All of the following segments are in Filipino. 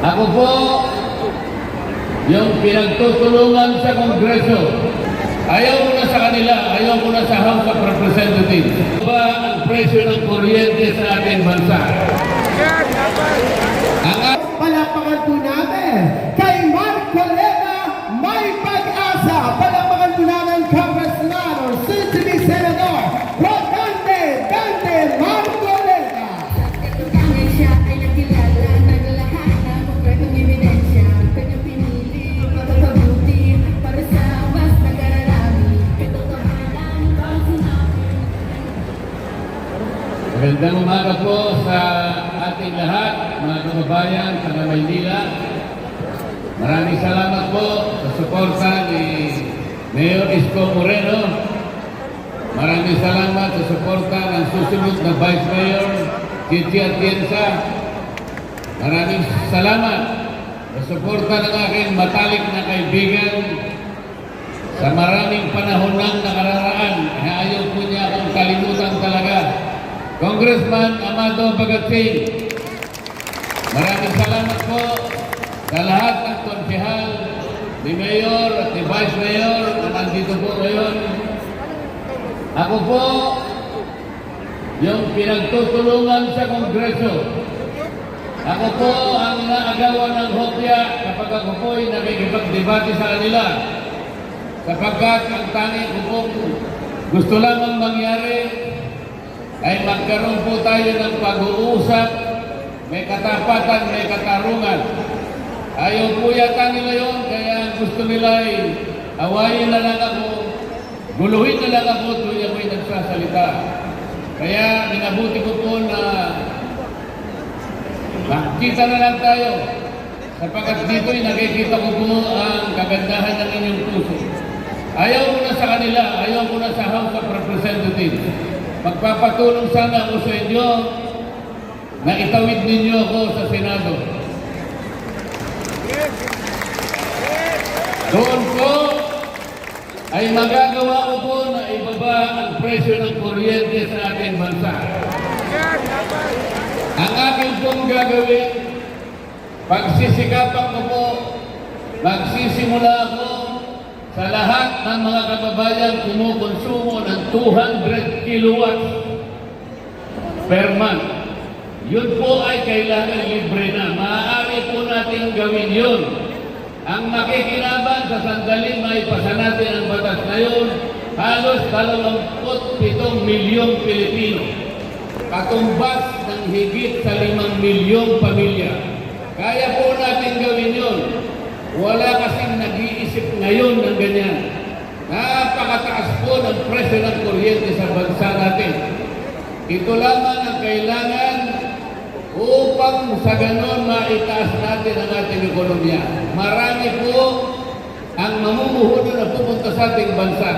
Ako po, yung pinagtutulungan sa Kongreso. Ayaw ko na sa kanila, ayaw ko na sa House of Representatives. Ba ang presyo ng kuryente sa ating bansa? Magandang umaga po sa ating lahat, mga kababayan sa Maynila. Maraming salamat po sa suporta ni Mayor Isko Moreno. Maraming salamat sa suporta ng susunod na Vice Mayor, Chichi Atienza. Maraming salamat sa suporta ng aking matalik na kaibigan sa maraming panahon nang nakararaan. Ayaw po niya akong kalimutan talaga. Congressman Amado Bagatsing, maraming salamat po sa lahat ng konsehal ni Mayor at ni Vice Mayor na nandito po ngayon. Ako po yung pinagtutulungan sa Kongreso. Ako po ang naagawan ng hopya kapag ako po'y nakikipagdebate sa kanila. Sapagkat ang tanging ko pong gusto lamang mangyari ay magkaroon po tayo ng pag-uusap, may katapatan, may katarungan. Ayaw po yata nila yun, kaya gusto nila ay awayin na lang ako, guluhin na lang ako tuwing ako'y nagsasalita. Kaya minabuti ko po na makita na lang tayo sapagkat dito'y nakikita ko po ang kagandahan ng inyong puso. Ayaw ko na sa kanila, ayaw ko na sa House of Representatives. Magpapatulong sana ako sa inyo na itawid ninyo ako sa Senado. Doon po ay magagawa ko po na ibaba ang presyo ng kuryente sa ating bansa. Ang aking pong gagawin, pagsisikapan ko po, magsisimula ako sa lahat ng mga kababayan kumukonsumo ng 200 kilowatts per month. Yun po ay kailangan libre na. Maaari po natin gawin yun. Ang makikinabang sa sandali may natin ang batas na yun, halos 27 milyong Pilipino. Katumbas ng higit sa 5 milyong pamilya. Kaya po natin gawin yun. Wala kasing nag-iisip ngayon ng ganyan. Napakataas po ng presyo ng kuryente sa bansa natin. Ito lamang ang kailangan upang sa ganon maitaas natin ang ating ekonomiya. Marami po ang mamumuhunan na pupunta sa ating bansa.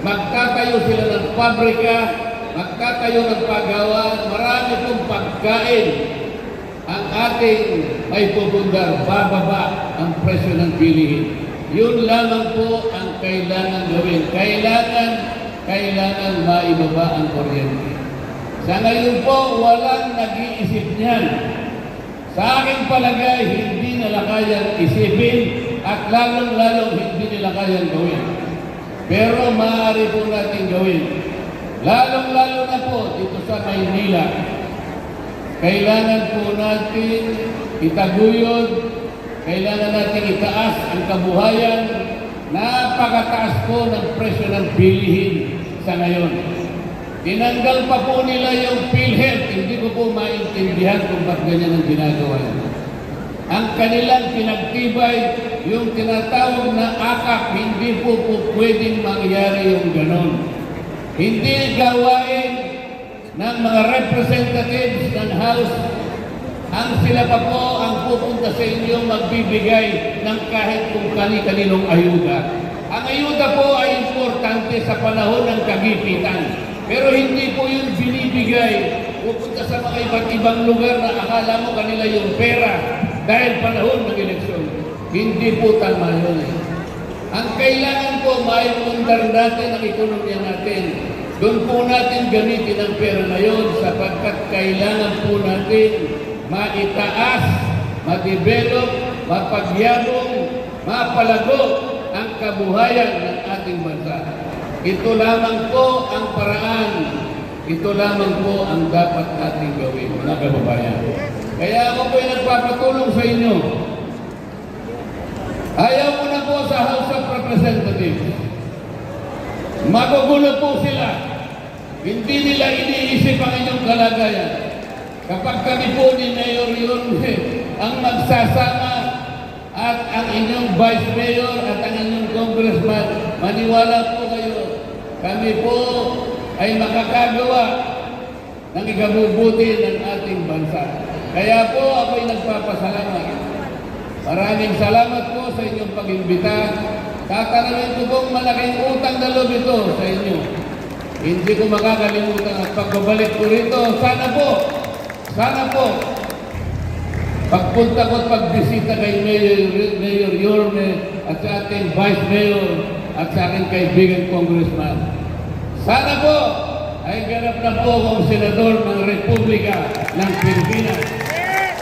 Magtatayo sila ng pabrika, magtatayo ng paggawa, marami pong pagkain ang ating may pupundar, bababa ang presyo ng bilihin. Yun lamang po ang kailangan gawin. Kailangan, kailangan maibaba ang kuryente. Sa ngayon po, walang nag-iisip niyan. Sa aking palagay, hindi nila kayang isipin at lalong-lalong hindi nila kayang gawin. Pero maaari po natin gawin. Lalong-lalo na po dito sa Maynila. Kailangan po natin itaguyod, kailangan natin itaas ang kabuhayan. Napakataas po ng presyo ng bilihin sa ngayon. Tinanggal pa po nila yung PhilHealth. Hindi ko po maintindihan kung ba't ganyan ang ginagawa nila. Ang kanilang pinagtibay, yung tinatawag na akap, hindi po po pwedeng mangyari yung ganon. Hindi gawain ng mga representatives ng House ang sila pa po ang pupunta sa inyo magbibigay ng kahit kung kani-kaninong ayuda. Ang ayuda po ay importante sa panahon ng kagipitan. Pero hindi po yun binibigay pupunta sa mga iba't ibang lugar na akala mo kanila yung pera dahil panahon ng eleksyon. Hindi po tama yun. Ang kailangan po maipundar natin ang ekonomiya natin. Doon po natin gamitin ang pera na yun sapagkat kailangan po natin maitaas ma-develop, mapagyabong, mapalago ang kabuhayan ng ating bansa. Ito lamang po ang paraan. Ito lamang po ang dapat nating gawin, mga kababayan. Kaya ako po ay nagpapatulong sa inyo. Ayaw ko na po sa House of Representatives. Magugulo po sila. Hindi nila iniisip ang inyong kalagayan. Kapag kami po ni Mayor Yurme ang magsasama at ang inyong Vice Mayor at ang inyong Congressman, maniwala po kayo, kami po ay makakagawa ng ikabubuti ng ating bansa. Kaya po ako'y nagpapasalamat. Maraming salamat po sa inyong pag-imbita. Tatanungin ko pong malaking utang na loob ito sa inyo. Hindi ko makakalimutan at pagbabalik ko rito, sana po, sana po, pagpunta ko at pagbisita kay Mayor, Mayor Yorme at sa ating Vice Mayor at sa aking kaibigan Congressman. Sana po ay ganap na po akong senador ng Republika ng Pilipinas.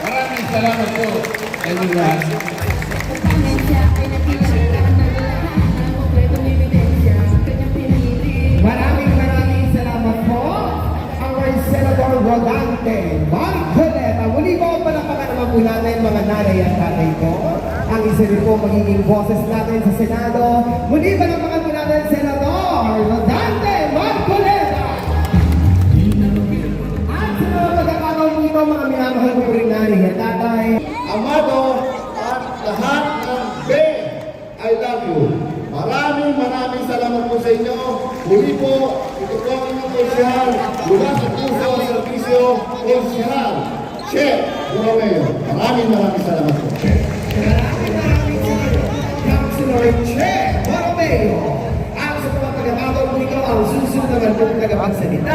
Maraming salamat po sa inyong lahat. Rodante Marcoleta. Muli po palapakan naman po natin mga nanay at tatay ko. Ang isa rin po magiging boses natin sa Senado. Muli palapakan po natin Senator Rodante Marcoleta. At sa mga pagkakataon po ito, mga minamahal ko rin nanay at tatay. Amado at lahat ng Be, I love you. Maraming maraming salamat po sa inyo. Muli po, ito po ang inyong konsyahal mula sa puso servisyo konsyahal. Che Romeo. Maraming maraming salamat po. Maraming maraming salamat, Councilor Che Borromeo. At sa mga pagkakataon po ito, ang susunod naman po tagapagsalita.